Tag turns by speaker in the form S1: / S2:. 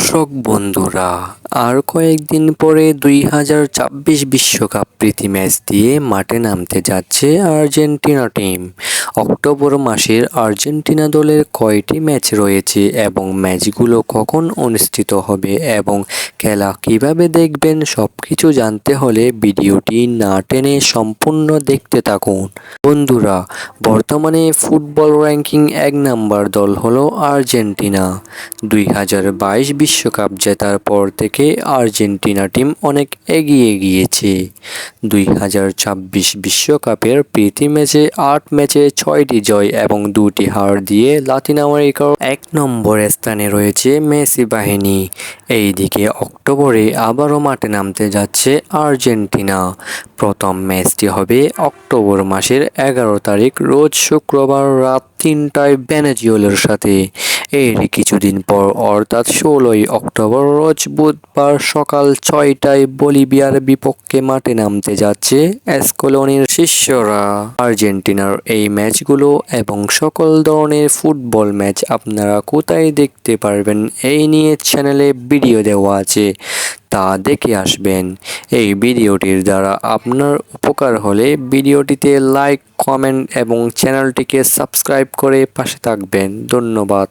S1: দর্শক বন্ধুরা আর কয়েকদিন পরে দুই হাজার ছাব্বিশ বিশ্বকাপ প্রীতি ম্যাচ দিয়ে মাঠে নামতে যাচ্ছে আর্জেন্টিনা টিম। অক্টোবর মাসের আর্জেন্টিনা দলের কয়টি ম্যাচ রয়েছে এবং ম্যাচগুলো কখন অনুষ্ঠিত হবে এবং খেলা কীভাবে দেখবেন সব কিছু জানতে হলে ভিডিওটি না টেনে সম্পূর্ণ দেখতে থাকুন। বন্ধুরা, বর্তমানে ফুটবল র্যাঙ্কিং এক নাম্বার দল হলো আর্জেন্টিনা। দুই হাজার বাইশ বিশ্বকাপ জেতার পর থেকে আর্জেন্টিনা টিম অনেক এগিয়ে গিয়েছে। দুই হাজার ছাব্বিশ বিশ্বকাপের প্রীতি ম্যাচে আট ম্যাচে ছয়টি জয় এবং দুটি হার দিয়ে লাতিন আমেরিকার এক নম্বর স্থানে রয়েছে মেসি বাহিনী। এইদিকে অক্টোবরে আবারও মাঠে নামতে যাচ্ছে আর্জেন্টিনা। প্রথম ম্যাচটি হবে অক্টোবর মাসের এগারো তারিখ, রোজ শুক্রবার রাত তিনটায় ভেনেজুয়েলার সাথে। এর কিছুদিন পর, অর্থাৎ ষোলোই অক্টোবর, রোজ বুধবার সকাল ছয়টায় বলিভিয়ার বিপক্ষে মাঠে নামতে যাচ্ছে এসকোলনির শিষ্যরা। আর্জেন্টিনার এই ম্যাচগুলো এবং সকল ধরনের ফুটবল ম্যাচ আপনারা কোথায় দেখতে পারবেন, এই নিয়ে চ্যানেলে ভিডিও দেওয়া আছে, তা দেখে আসবেন। এই ভিডিওটির দ্বারা আপনার উপকার হলে ভিডিওটিতে লাইক, কমেন্ট এবং চ্যানেলটিকে সাবস্ক্রাইব করে পাশে থাকবেন। ধন্যবাদ।